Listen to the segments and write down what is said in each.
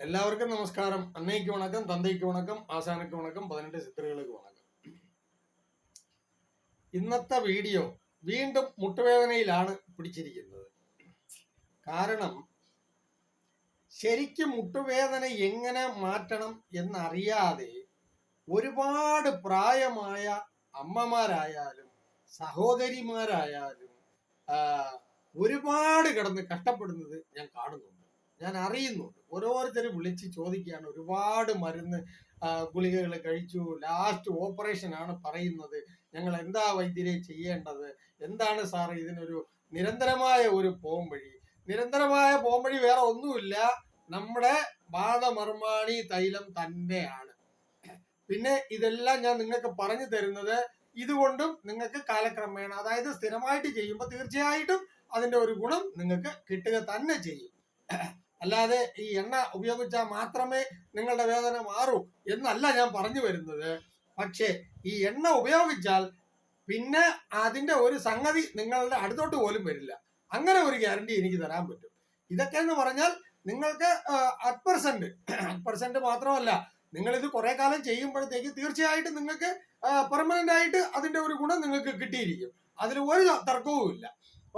എല്ലാവർക്കും നമസ്കാരം. അന്നയ്ക്ക് വണക്കം തന്തയ്ക്ക് വണക്കം ആശാനക്ക് വണക്കം പതിനെട്ട് ചിത്രകൾക്ക് വണക്കം. ഇന്നത്തെ വീഡിയോ വീണ്ടും മുട്ടുവേദനയിലാണ് പിടിച്ചിരിക്കുന്നത്. കാരണം ശരിക്കും മുട്ടുവേദന എങ്ങനെ മാറ്റണം എന്നറിയാതെ ഒരുപാട് പ്രായമായ അമ്മമാരായാലും സഹോദരിമാരായാലും ഒരുപാട് കിടന്ന് കഷ്ടപ്പെടുന്നത് ഞാൻ കാണുന്നുണ്ട്. ഞാൻ അറിയുന്നുണ്ട് ഓരോരുത്തരും വിളിച്ച് ചോദിക്കുകയാണ്. ഒരുപാട് മരുന്ന് ഗുളികകൾ കഴിച്ചു. ലാസ്റ്റ് ഓപ്പറേഷൻ ആണ് പറയുന്നത്. ഞങ്ങൾ എന്താ വൈദ്യരെ ചെയ്യേണ്ടത്? എന്താണ് സാർ ഇതിനൊരു നിരന്തരമായ ഒരു പോംവഴി? നിരന്തരമായ പോംവഴി വേറെ ഒന്നുമില്ല. നമ്മുടെ ബാധമർമാണി തൈലം തന്നെയാണ്. പിന്നെ ഇതെല്ലാം ഞാൻ നിങ്ങൾക്ക് പറഞ്ഞു തരുന്നത് ഇതുകൊണ്ടും നിങ്ങൾക്ക് കാലക്രമേണ അതായത് സ്ഥിരമായിട്ട് ചെയ്യുമ്പോൾ തീർച്ചയായിട്ടും അതിന്റെ ഒരു ഗുണം നിങ്ങൾക്ക് കിട്ടുക തന്നെ ചെയ്യും. അല്ലാതെ ഈ എണ്ണ ഉപയോഗിച്ചാൽ മാത്രമേ നിങ്ങളുടെ വേദന മാറൂ എന്നല്ല ഞാൻ പറഞ്ഞു വരുന്നത്. പക്ഷേ ഈ എണ്ണ ഉപയോഗിച്ചാൽ പിന്നെ അതിന്റെ ഒരു സംഗതി നിങ്ങളുടെ അടുത്തോട്ട് പോലും വരില്ല. അങ്ങനെ ഒരു ഗ്യാരണ്ടി എനിക്ക് തരാൻ പറ്റും. ഇതൊക്കെ എന്ന് പറഞ്ഞാൽ നിങ്ങൾക്ക് അറ്റ് പെർസെന്റ് അറ്റ് പെർസെന്റ് മാത്രമല്ല നിങ്ങൾ ഇത് കുറെ കാലം ചെയ്യുമ്പോഴത്തേക്ക് തീർച്ചയായിട്ടും നിങ്ങൾക്ക് പെർമനന്റ് ആയിട്ട് അതിന്റെ ഒരു ഗുണം നിങ്ങൾക്ക് കിട്ടിയിരിക്കും. അതിൽ ഒരു തർക്കവും ഇല്ല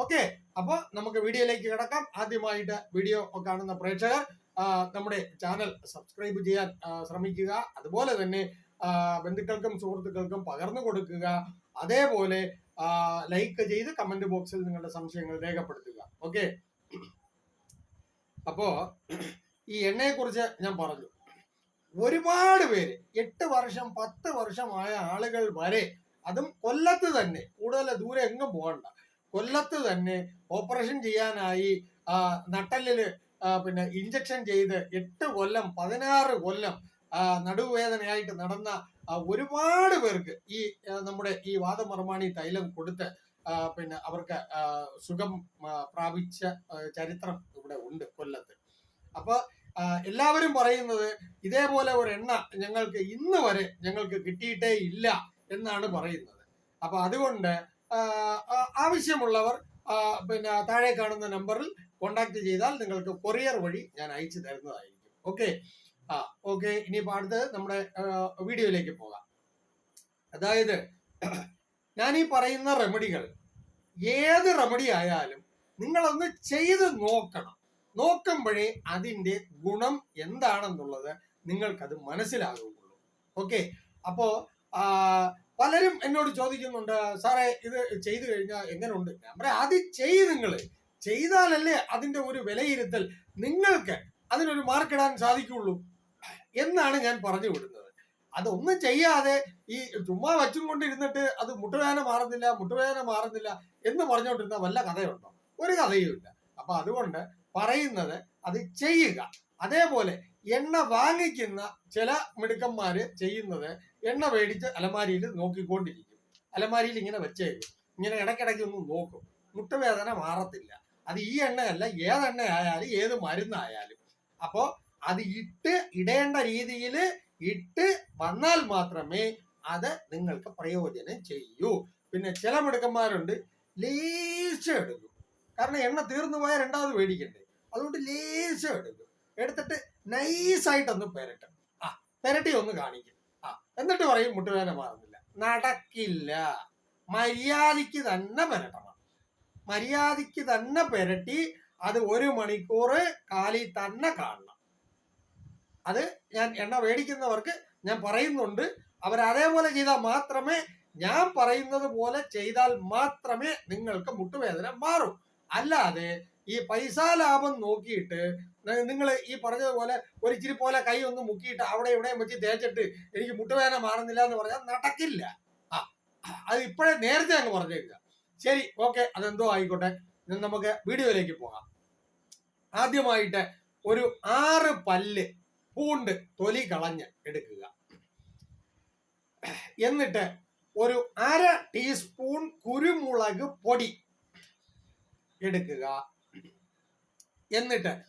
ഓക്കെ അപ്പൊ നമുക്ക് വീഡിയോയിലേക്ക് കിടക്കാം. ആദ്യമായിട്ട് വീഡിയോ കാണുന്ന പ്രേക്ഷകർ നമ്മുടെ ചാനൽ സബ്സ്ക്രൈബ് ചെയ്യാൻ ശ്രമിക്കുക. അതുപോലെ തന്നെ ബന്ധുക്കൾക്കും സുഹൃത്തുക്കൾക്കും പകർന്നു കൊടുക്കുക. അതേപോലെ ലൈക്ക് ചെയ്ത് കമന്റ് ബോക്സിൽ നിങ്ങളുടെ സംശയങ്ങൾ രേഖപ്പെടുത്തുക. ഓക്കെ അപ്പോ ഈ എണ്ണയെ കുറിച്ച് ഞാൻ പറഞ്ഞു. ഒരുപാട് പേര് എട്ട് വർഷം പത്ത് വർഷമായ ആളുകൾ വരെ അതും കൊല്ലത്ത് തന്നെ. കൂടുതൽ ദൂരെ എങ്ങും പോകണ്ട. കൊല്ലത്ത് തന്നെ ഓപ്പറേഷൻ ചെയ്യാനായി നട്ടലിൽ പിന്നെ ഇഞ്ചക്ഷൻ ചെയ്ത് എട്ട് കൊല്ലം പതിനാറ് കൊല്ലം നടുവേദനയായിട്ട് നടന്ന ഒരുപാട് പേർക്ക് ഈ നമ്മുടെ ഈ വാദമർമാണി തൈലം കൊടുത്ത് പിന്നെ അവർക്ക് സുഖം പ്രാപിച്ച ചരിത്രം ഇവിടെ ഉണ്ട് കൊല്ലത്ത്. അപ്പൊ എല്ലാവരും പറയുന്നത് ഇതേപോലെ ഒരു എണ്ണ ഞങ്ങൾക്ക് ഇന്ന് വരെ ഞങ്ങൾക്ക് കിട്ടിയിട്ടേ ഇല്ല എന്നാണ് പറയുന്നത്. അപ്പൊ അതുകൊണ്ട് ആവശ്യമുള്ളവർ പിന്നെ താഴെ കാണുന്ന നമ്പറിൽ കോണ്ടാക്ട് ചെയ്താൽ നിങ്ങൾക്ക് കൊറിയർ വഴി ഞാൻ അയച്ചു തരുന്നതായിരിക്കും. ഓക്കെ ആ ഓക്കെ ഇനിയിപ്പോ അടുത്ത് നമ്മുടെ വീഡിയോയിലേക്ക് പോകാം. അതായത് ഞാൻ ഈ പറയുന്ന റെമഡികൾ ഏത് റെമഡി ആയാലും നിങ്ങളൊന്ന് ചെയ്ത് നോക്കണം. നോക്കുമ്പോഴേ അതിന്റെ ഗുണം എന്താണെന്നുള്ളത് നിങ്ങൾക്കത് മനസ്സിലാകുള്ളൂ ഓക്കെ അപ്പോ ആ, പലരും എന്നോട് ചോദിക്കുന്നുണ്ട് സാറേ ഇത് ചെയ്തു കഴിഞ്ഞാൽ എങ്ങനെയുണ്ട് ഞാൻ പറയാം ആദ്യം ചെയ്ത് നിങ്ങൾ ചെയ്താലല്ലേ അതിന്റെ ഒരു വിലയിരുത്തൽ നിങ്ങൾക്ക് അതിനൊരു മാർക്കിടാൻ സാധിക്കുള്ളൂ. എന്നാണ് ഞാൻ പറഞ്ഞു വിടുന്നത്. അതൊന്നും ചെയ്യാതെ ഈ ചുമ്മാ വച്ചും കൊണ്ടിരുന്നിട്ട് അത് മുട്ടുവേദന മാറുന്നില്ല മുട്ടുവേദന മാറുന്നില്ല എന്ന് പറഞ്ഞുകൊണ്ടിരുന്ന വല്ല കഥയുണ്ടോ? ഒരു കഥയുമില്ല അപ്പൊ അതുകൊണ്ട് പറയുന്നത് അത് ചെയ്യുക. അതേപോലെ എണ്ണ വാങ്ങിക്കുന്ന ചില മിടുക്കന്മാര് ചെയ്യുന്നത് എണ്ണ മേടിച്ച് അലമാരിയിൽ നോക്കിക്കൊണ്ടിരിക്കും. അലമാരിയിൽ ഇങ്ങനെ വെച്ചേക്കും. ഇങ്ങനെ ഇടയ്ക്കിടയ്ക്ക് ഒന്ന് നോക്കും. മുട്ടുവേദന മാറത്തില്ല. അത് ഈ എണ്ണയല്ല ഏതെണ്ണ ആയാലും ഏത് മരുന്നായാലും. അപ്പോ അത് ഇട്ട് ഇടേണ്ട രീതിയിൽ ഇട്ട് വന്നാൽ മാത്രമേ അത് നിങ്ങൾക്ക് പ്രയോജനം ചെയ്യൂ. പിന്നെ ചില മിടുക്കന്മാരുണ്ട് ലേശം എടുക്കും. കാരണം എണ്ണ തീർന്നു പോയാൽ രണ്ടാമത് മേടിക്കണ്ടേ? അതുകൊണ്ട് ലേശം എടുക്കും. എടുത്തിട്ട് നൈസായിട്ടൊന്ന് പെരട്ടും. ആ പെരട്ടി ഒന്ന് കാണിക്കും. എന്നിട്ട് പറയും മുട്ടുവേദന മാറുന്നില്ല. നടക്കില്ല. മര്യാദയ്ക്ക് തന്നെ പെരട്ടണം. മര്യാദയ്ക്ക് തന്നെ പെരട്ടി അത് ഒരു മണിക്കൂർ കാലിൽ തന്നെ കാണണം. അത് ഞാൻ എണ്ണ മേടിക്കുന്നവർക്ക് ഞാൻ പറയുന്നുണ്ട്. അവർ അതേപോലെ ചെയ്താൽ മാത്രമേ ഞാൻ പറയുന്നത് പോലെ ചെയ്താൽ മാത്രമേ നിങ്ങൾക്ക് മുട്ടുവേദന മാറൂ. അല്ലാതെ ഈ പൈസ ലാഭം നോക്കിയിട്ട് നിങ്ങൾ ഈ പറഞ്ഞതുപോലെ ഒരു ഇച്ചിരി പോലെ കൈ ഒന്ന് മുക്കിയിട്ട് അവിടെ ഇവിടെയും വെച്ച് തേച്ചിട്ട് എനിക്ക് മുട്ടുവേദന മാറുന്നില്ല എന്ന് പറഞ്ഞാൽ നടക്കില്ല. ആ അത് ഇപ്പോഴേ നേരത്തെ അങ്ങ് പറഞ്ഞേക്കുക. ശരി ഓക്കെ അതെന്തോ ആയിക്കോട്ടെ. നമുക്ക് വീഡിയോയിലേക്ക് പോകാം. ആദ്യമായിട്ട് ഒരു ആറ് പല്ല് പൂണ്ട് തൊലി കളഞ്ഞ് എടുക്കുക. എന്നിട്ട് ഒരു അര ടീസ്പൂൺ കുരുമുളക് പൊടി എടുക്കുക. എന്നിട്ട്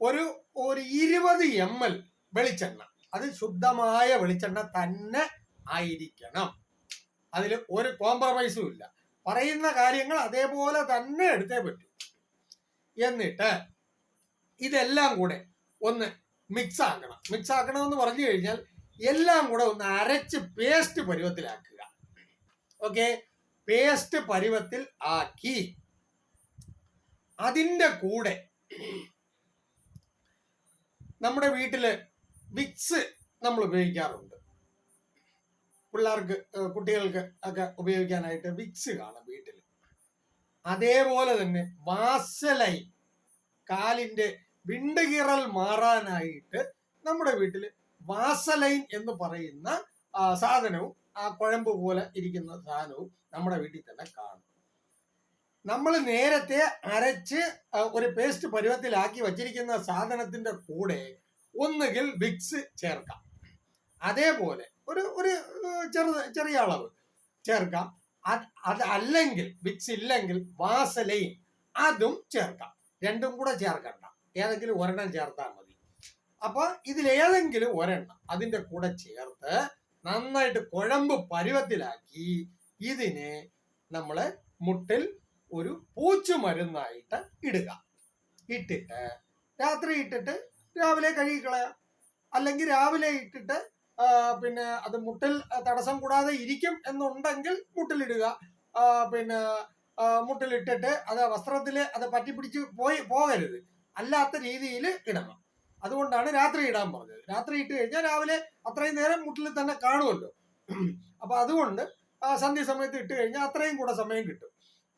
ഒരു ഒരു ഇരുപത് എം എൽ വെളിച്ചെണ്ണ. അത് ശുദ്ധമായ വെളിച്ചെണ്ണ തന്നെ ആയിരിക്കണം. അതിൽ ഒരു കോംപ്രമൈസും ഇല്ല. പറയുന്ന കാര്യങ്ങൾ അതേപോലെ തന്നെ എടുത്തേ പറ്റൂ. എന്നിട്ട് ഇതെല്ലാം കൂടെ ഒന്ന് മിക്സ് ആക്കണം. മിക്സ് ആക്കണം എന്ന് പറഞ്ഞു കഴിഞ്ഞാൽ എല്ലാം കൂടെ ഒന്ന് അരച്ച് പേസ്റ്റ് പരുവത്തിലാക്കുക. ഓക്കെ പേസ്റ്റ് പരുവത്തിൽ ആക്കി. അതിന്റെ കൂടെ നമ്മുടെ വീട്ടിൽ വിക്സ് നമ്മൾ ഉപയോഗിക്കാറുണ്ട്. പിള്ളേർക്ക് കുട്ടികൾക്ക് ഒക്കെ ഉപയോഗിക്കാനായിട്ട് വിക്സ് കാണും വീട്ടിൽ അതേപോലെ തന്നെ വാസലൈൻ കാലിന്റെ വിണ്ടുകീറൽ മാറാനായിട്ട് നമ്മുടെ വീട്ടിൽ വാസലൈൻ എന്ന് പറയുന്ന സാധനവും ആ കുഴമ്പ് പോലെ ഇരിക്കുന്ന സാധനവും നമ്മുടെ വീട്ടിൽ തന്നെ കാണും. നമ്മൾ നേരത്തെ അരച്ച് ഒരു പേസ്റ്റ് പരുവത്തിലാക്കി വച്ചിരിക്കുന്ന സാധനത്തിന്റെ കൂടെ ഒന്നുകിൽ വിക്സ് ചേർക്കാം. അതേപോലെ ഒരു ഒരു ചെറു ചെറിയ അളവ് ചേർക്കാം. അത് അത് അല്ലെങ്കിൽ വിക്സ് ഇല്ലെങ്കിൽ വാസലൈൻ അതും ചേർക്കാം. രണ്ടും കൂടെ ചേർക്കണ്ട. ഏതെങ്കിലും ഒരെണ്ണം ചേർത്താൽ മതി. അപ്പൊ ഇതിലേതെങ്കിലും ഒരെണ്ണം അതിന്റെ കൂടെ ചേർത്ത് നന്നായിട്ട് കുഴമ്പ് പരുവത്തിലാക്കി ഇതിനെ നമ്മൾ മുട്ടിൽ ഒരു പൂച്ചു മരുന്നായിട്ട് ഇടുക. ഇട്ടിട്ട് രാത്രി ഇട്ടിട്ട് രാവിലെ കഴുകിക്കളയാം. അല്ലെങ്കിൽ രാവിലെ ഇട്ടിട്ട് പിന്നെ അത് മുട്ടിൽ തടസ്സം കൂടാതെ ഇരിക്കും എന്നുണ്ടെങ്കിൽ മുട്ടിലിടുക. പിന്നെ മുട്ടിലിട്ടിട്ട് അത് വസ്ത്രത്തിൽ അത് പറ്റിപ്പിടിച്ച് പോയി പോകരുത്. അല്ലാത്ത രീതിയിൽ ഇടണം. അതുകൊണ്ടാണ് രാത്രി ഇടാൻ പറഞ്ഞത്. രാത്രി ഇട്ട് കഴിഞ്ഞാൽ രാവിലെ അത്രയും നേരം മുട്ടിൽ തന്നെ കാണുമല്ലോ. അപ്പൊ അതുകൊണ്ട് സന്ധ്യ സമയത്ത് ഇട്ട് കഴിഞ്ഞാൽ അത്രയും കൂടെ സമയം കിട്ടും.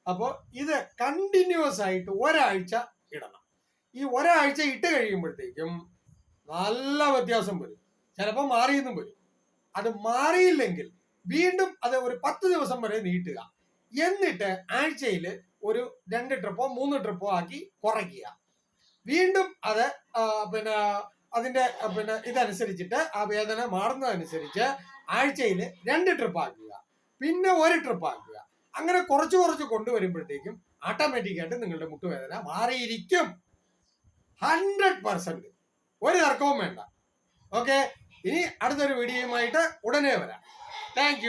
അപ്പോൾ ഇത് കണ്ടിന്യൂസ് ആയിട്ട് ഒരാഴ്ച ഇടണം. ഈ ഒരാഴ്ച ഇട്ട് കഴിയുമ്പോഴത്തേക്കും നല്ല വ്യത്യാസം വരും. ചിലപ്പോൾ മാറിയെന്നും വരും. അത് മാറിയില്ലെങ്കിൽ വീണ്ടും അത് ഒരു പത്ത് ദിവസം വരെ നീട്ടുക. എന്നിട്ട് ആഴ്ചയിൽ ഒരു രണ്ട് ട്രിപ്പോ മൂന്ന് ട്രിപ്പോ ആക്കി കുറയ്ക്കുക. വീണ്ടും അത് പിന്നെ അതിന്റെ പിന്നെ ഇതനുസരിച്ചിട്ട് ആ വേദന മാറുന്നതനുസരിച്ച് ആഴ്ചയിൽ രണ്ട് ട്രിപ്പ് ആക്കുക. പിന്നെ ഒരു ട്രിപ്പ് ആക്കുക. അങ്ങനെ കുറച്ച് കുറച്ച് കൊണ്ടുവരുമ്പോഴത്തേക്കും ഓട്ടോമാറ്റിക് ആയിട്ട് നിങ്ങളുടെ മുട്ടുവേദന മാറിയിരിക്കും. ഹൺഡ്രഡ് പെർസെന്റ് ഒരു തർക്കവും വേണ്ട. ഓക്കെ ഇനി അടുത്തൊരു വീഡിയോയുമായിട്ട് ഉടനെ വരാം. താങ്ക്